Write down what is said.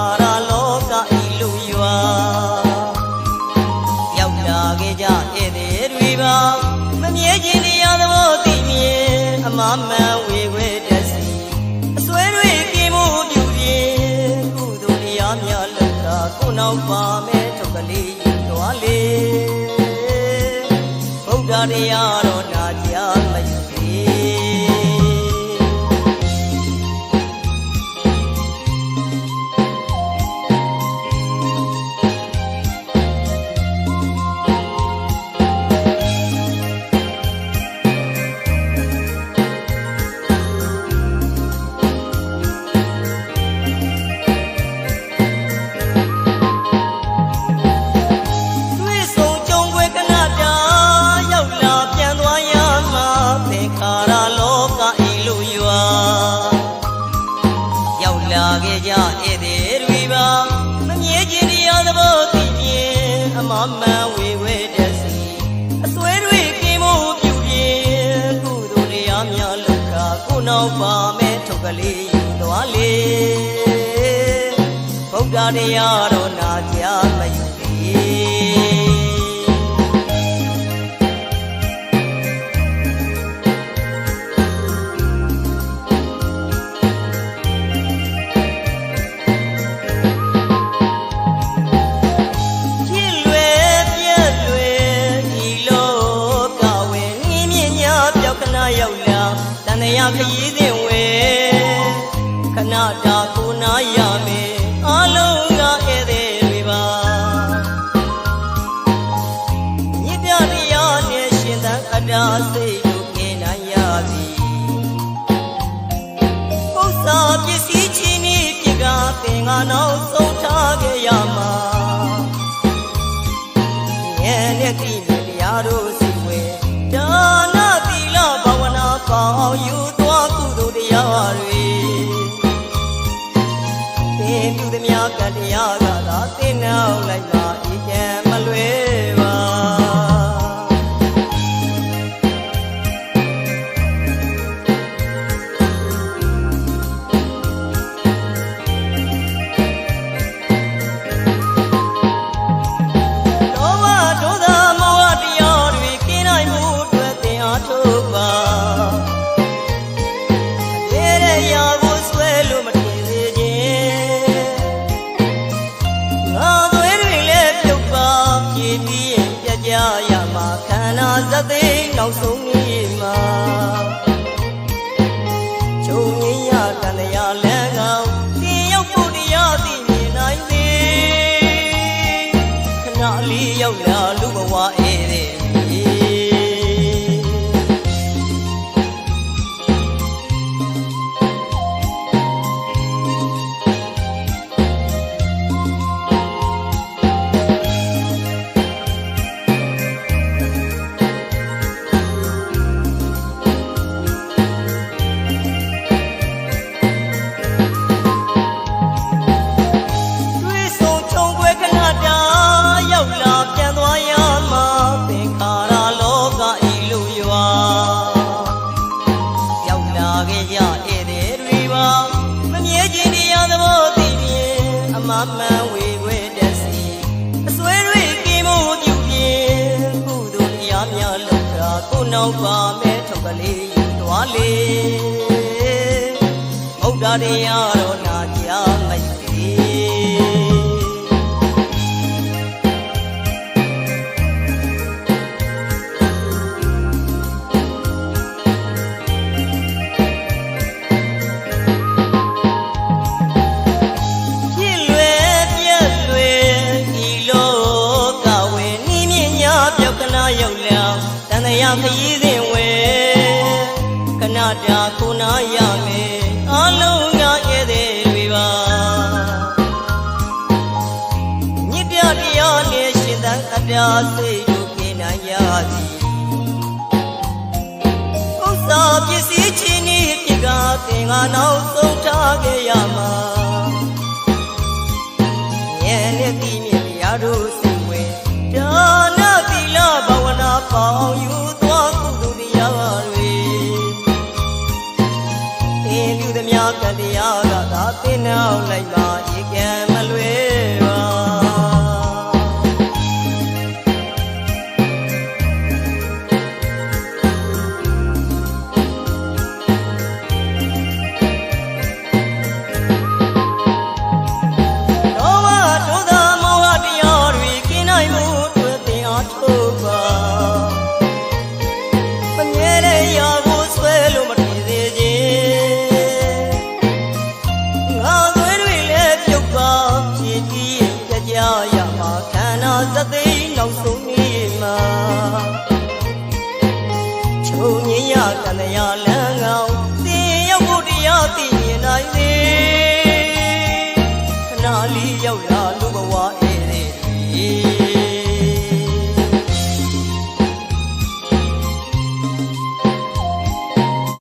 ရာလောကဤလူရွာရောက်လာခဲ့ကြဧည့်သည်တွေပါမမြဲခြင်းတရားသဘောသိမြင်အမမှန်ဝေဝဲတတ်စီအစွဲတွေကင်းမှုပြုပြင်ကုသိုလ်တရားများလုပ်တာကိုနောက်ပါမဲထုတ်ကလေးရွာလေဗုဒ္ဓတရား လာခဲ့ကြဧည့်သည်တွေပါမမြဲခြင်းတရားသဘောသိဖြင့်အမမှန်ဝေဝဲတက်စီအစွဲတွေကင်းမှုပြုပြင်ကုသိုလ်တရားများလောကကိုနောက်ပါမဲ့ထုတ်ကလေးယူသွားလေဗုဒ္ဓတရားတော်နာကြားမယူ ခရီးစဉ်ဝဲခဏတာကိုနာရမယ်အလုံးကဧည့်သည်တွေပါမြစ်ပြတရားနဲ့ရှင်သန်အတ္တစိတ်တို့ကင်းနိုင်ရသည်ပု္ပ္ပာပစ္စည်းချင်းဤပြကသင်္ကနောက်ဆုံးထားခဲ့ရမှာဉာဏ်နဲ့တိမြတရားတို့ နောက်ဆုံးနေ့မှာချုံငင်းရတန်တရားလမ်းကောင်တင်ရောက်ဖို့တရားသိမြင်နိုင်သည်ခဏလေးရောက်လာလူဘဝဧည့်သည် နောက်ပါမဲ့ထုတ်ကလေးယူသွားလေဘုရားတရားတော်နာကြား တာကိုနာရမယ်အလုံးကဧည့်သည်တွေပါမြစ်ပြတရားနဲ့ရှင်သန်အတ္တစိတ်တို့ကင်းနိုင်ရသည်ဥစ္စာပစ္စည်းချင်းဤပြကသင်္ကနောက်ဆုံးထားခဲ့ရမှာဉာဏ်နဲ့သိမြင်တရားတို့ ကသာသင်နောက်လိုက်ပါ တသိန်းနောက်ဆုံးနေ့မှာချုံညရတဏှာလန်းကောင်သင်ရောက်ဖို့တရားသိမြင်နိုင်စေ